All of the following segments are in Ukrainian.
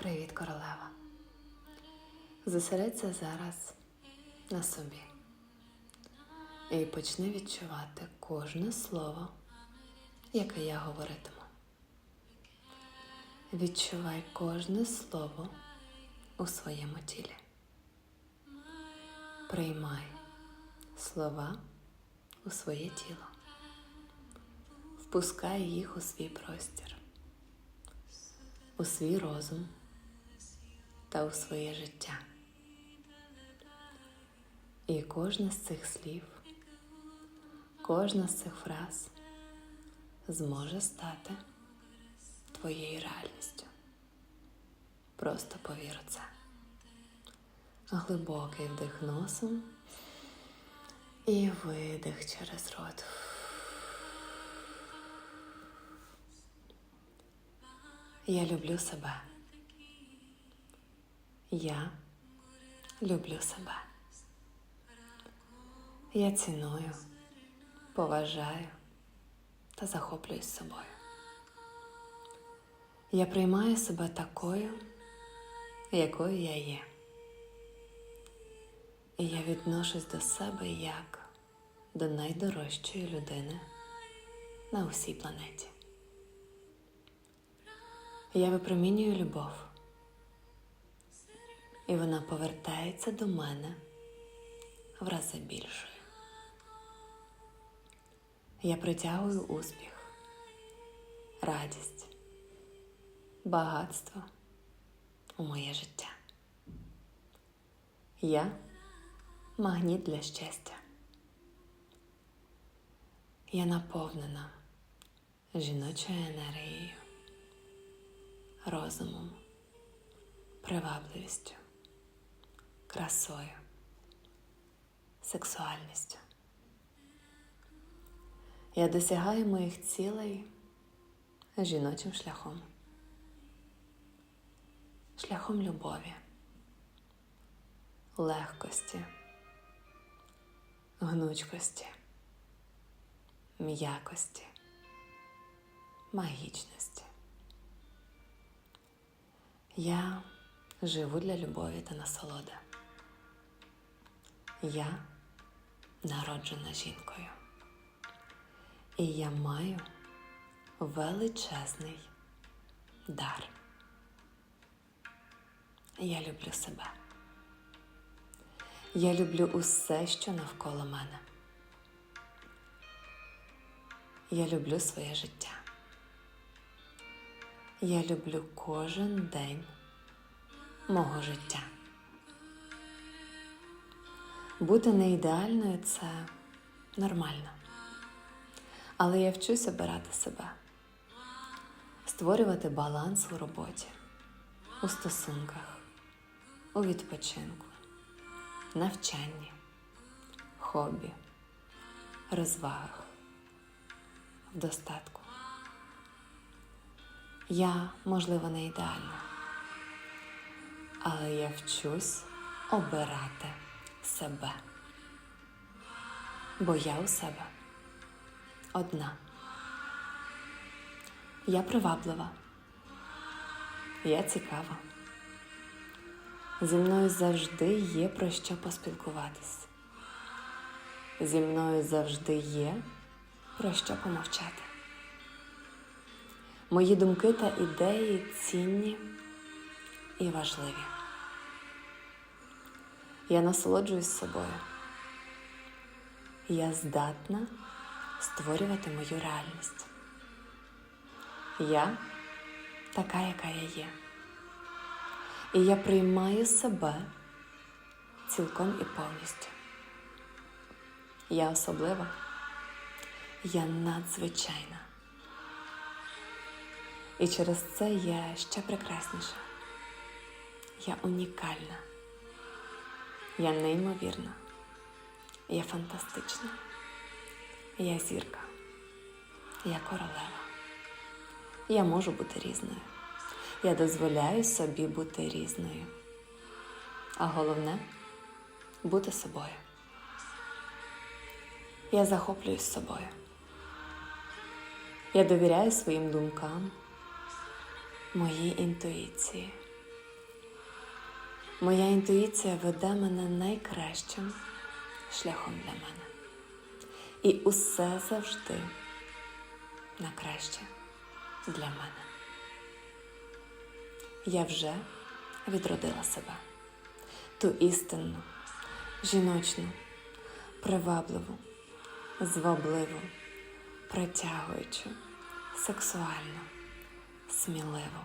Привіт, королева. Зосередься зараз на собі і почни відчувати кожне слово, яке я говоритиму. Відчувай кожне слово у своєму тілі. Приймай слова у своє тіло. Впускай їх у свій простір, у свій розум та у своє життя. І кожне з цих слів, кожна з цих фраз зможе стати твоєю реальністю. Просто повір у це. Глибокий вдих носом і видих через рот. Я люблю себе. Я люблю себе. Я ціную, поважаю та захоплююсь собою. Я приймаю себе такою, якою я є. І я відношусь до себе як до найдорожчої людини на усій планеті. Я випромінюю любов, і вона повертається до мене в рази більшою. Я притягую успіх, радість, багатство у моє життя. Я магніт для щастя. Я наповнена жіночою енергією, розумом, привабливістю, красою, сексуальністю. Я досягаю моїх цілей жіночим шляхом, шляхом любові, легкості, гнучкості, м'якості, магічності. Я живу для любові та насолоди. Я народжена жінкою. І я маю величезний дар. Я люблю себе. Я люблю усе, що навколо мене. Я люблю своє життя. Я люблю кожен день мого життя. Бути не ідеальною це нормально. Але я вчусь обирати себе, створювати баланс у роботі, у стосунках, у відпочинку, навчанні, хобі, розвагах, в достатку. Я, можливо, не ідеальна, але я вчусь обирати себе. Бо я у себе одна. Я приваблива. Я цікава. Зі мною завжди є про що поспілкуватись. Зі мною завжди є про що помовчати. Мої думки та ідеї цінні і важливі. Я насолоджуюсь собою. Я здатна створювати мою реальність. Я така, яка я є. І я приймаю себе цілком і повністю. Я особлива, я надзвичайна. І через це я ще прекрасніша. Я унікальна. Я неймовірна. Я фантастична. Я зірка. Я королева. Я можу бути різною. Я дозволяю собі бути різною. А головне бути собою. Я захоплююсь собою. Я довіряю своїм думкам, моїй інтуїції, Моя інтуїція веде мене найкращим шляхом для мене. І усе завжди на краще для мене. Я вже відродила себе, ту істинну, жіночну, привабливу, звабливу, притягуючу, сексуальну, сміливу.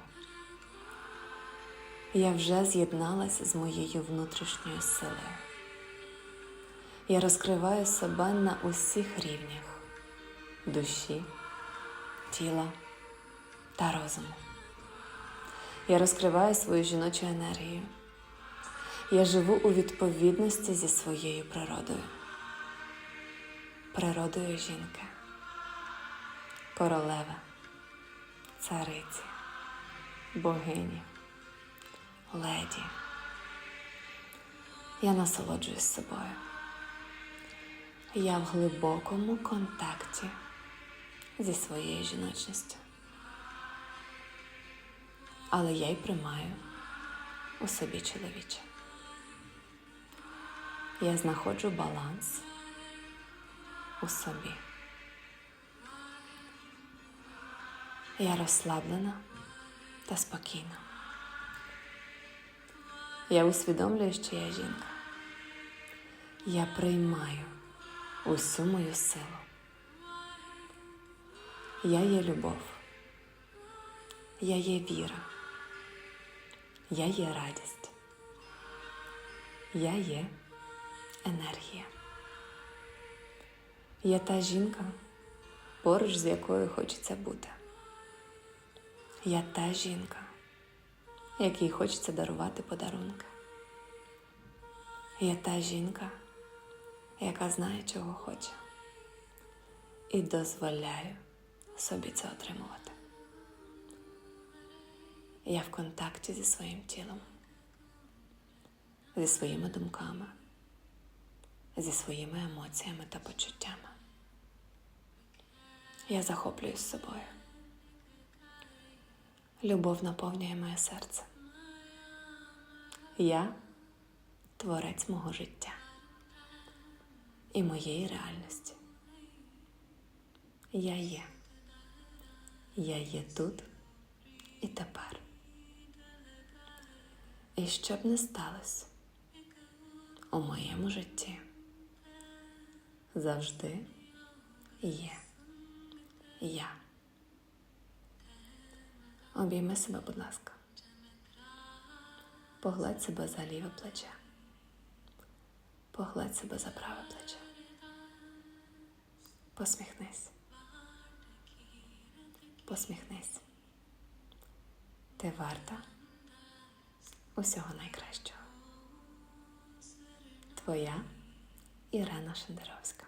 Я вже з'єдналась з моєю внутрішньою силою. Я розкриваю себе на усіх рівнях душі, тіла та розуму. Я розкриваю свою жіночу енергію. Я живу у відповідності зі своєю природою, природою жінки, королеви, цариці, богині, леді. Я насолоджуюсь собою. Я в глибокому контакті зі своєю жіночністю. Але я й приймаю у собі чоловіче. Я знаходжу баланс у собі. Я розслаблена та спокійна. Я усвідомлюю, що я жінка. Я приймаю усю мою силу. Я є любов. Я є віра. Я є радість. Я є енергія. Я та жінка, поруч з якою хочеться бути. Я та жінка, якій хочеться дарувати подарунки. Я та жінка, яка знає, чого хоче, і дозволяю собі це отримувати. Я в контакті зі своїм тілом, зі своїми думками, зі своїми емоціями та почуттями. Я захоплююсь собою. Любов наповнює моє серце. Я творець мого життя і моєї реальності. Я є. Я є тут і тепер. І що б не сталося у моєму житті, завжди є я. Обійми себе, будь ласка. Погладь себе за ліве плече. Погладь себе за праве плече. Посміхнись. Посміхнись. Ти варта усього найкращого. Твоя Ірена Шендеровська.